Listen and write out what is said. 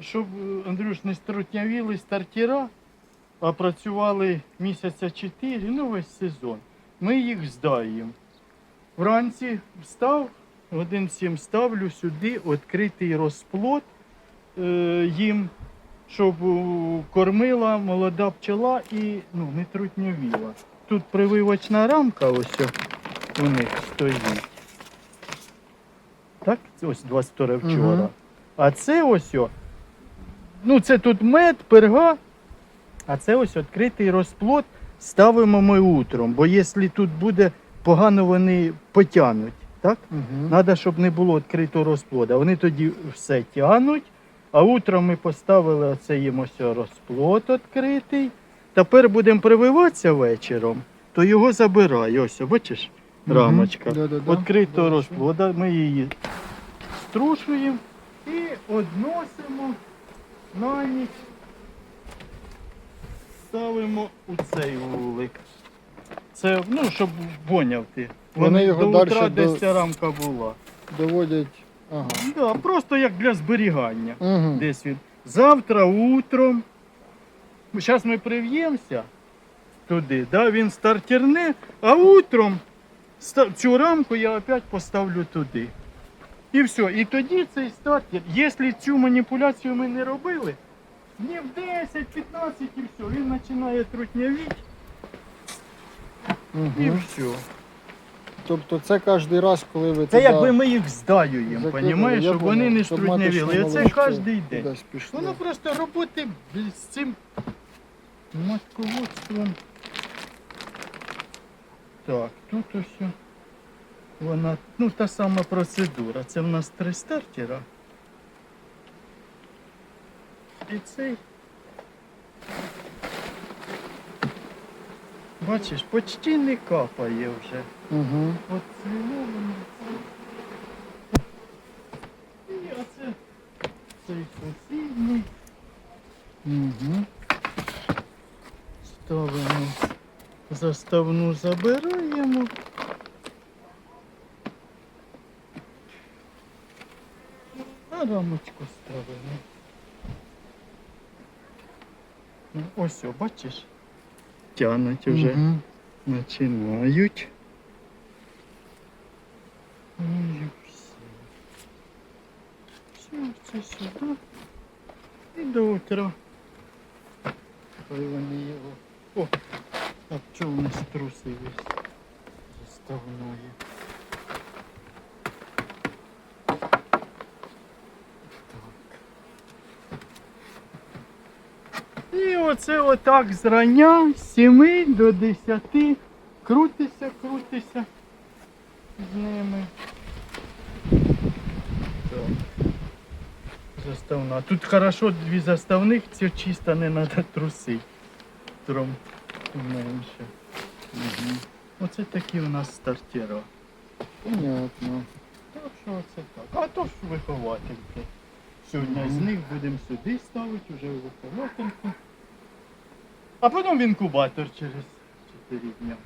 Щоб, е, Андрюш, не струтнявіли стартера, а працювали місяця 4, ну весь сезон. Ми їх здаємо. Вранці встав, годин 7 ставлю сюди відкритий розплод е, їм, щоб кормила молода пчела і ну, не трутньовіла. Тут прививочна рамка ось у них стоїть. Так, ось 22 вчора. Мгм. А це ось о, ну це тут мед, перга, а це ось відкритий розплод ставимо ми утром, бо якщо тут буде погано вони потягнуть. Так? Угу. Треба, щоб не було відкритого розплода. Вони тоді все тягнуть. А утром ми поставили оце їм ось розплод відкритий. Тепер будемо прививатися вечором, то його забирай. Ось, бачиш, рамочка. Відкритого Бачу. розплода. Ми її струшуємо і односимо на ніч. Ставимо у цей вулик. Це, ну, щоб поняв ти. Вони його до утра дальше десь до- ця рамка була. Доводять. Ага. Да, просто як для зберігання. Угу. Десь він. Завтра утром. Зараз ми прив'ємося туди, да, він стартерне, а утром ста- цю рамку я опять поставлю туди. І все. І тоді цей стартер, якщо цю маніпуляцію ми не робили, днів 10-15 і все, він починає трутнявіти і Угу. все. Тобто це кожен раз, коли ви Це туди якби ми їх здаюємо, закинули, понімаєш, я щоб вони понял, не щоб струтнявіли. І маточне це кожен день. кудись. Воно просто роботи з цим матководством. Так, тут ось вона, ну та сама процедура. Це в нас три стартера. І цей. Бачиш, почти не капає вже. Угу. От цвіло воно. І оце цей сусідній. Угу. Ставимо заставну забираємо. Рамочку ставимо. Ну, Ось, о, бачиш? Тянуть уже. Угу. Починають. Ну і все. Все, це сюди. І до утра. Хай вони його. О! А чого вони струсились? Заставної. І оце отак зрання з 7 до 10 крутися, крутися з ними. Так. Заставна. Тут хорошо дві заставних, це чисто не треба трусити. Тром менше. Угу. Оце такі у нас стартера. Понятно. Так що оце так. А то ж виховательки. Сьогодні з них будемо сюди ставити, вже в виховательку. А потім в інкубатор через 4 дня.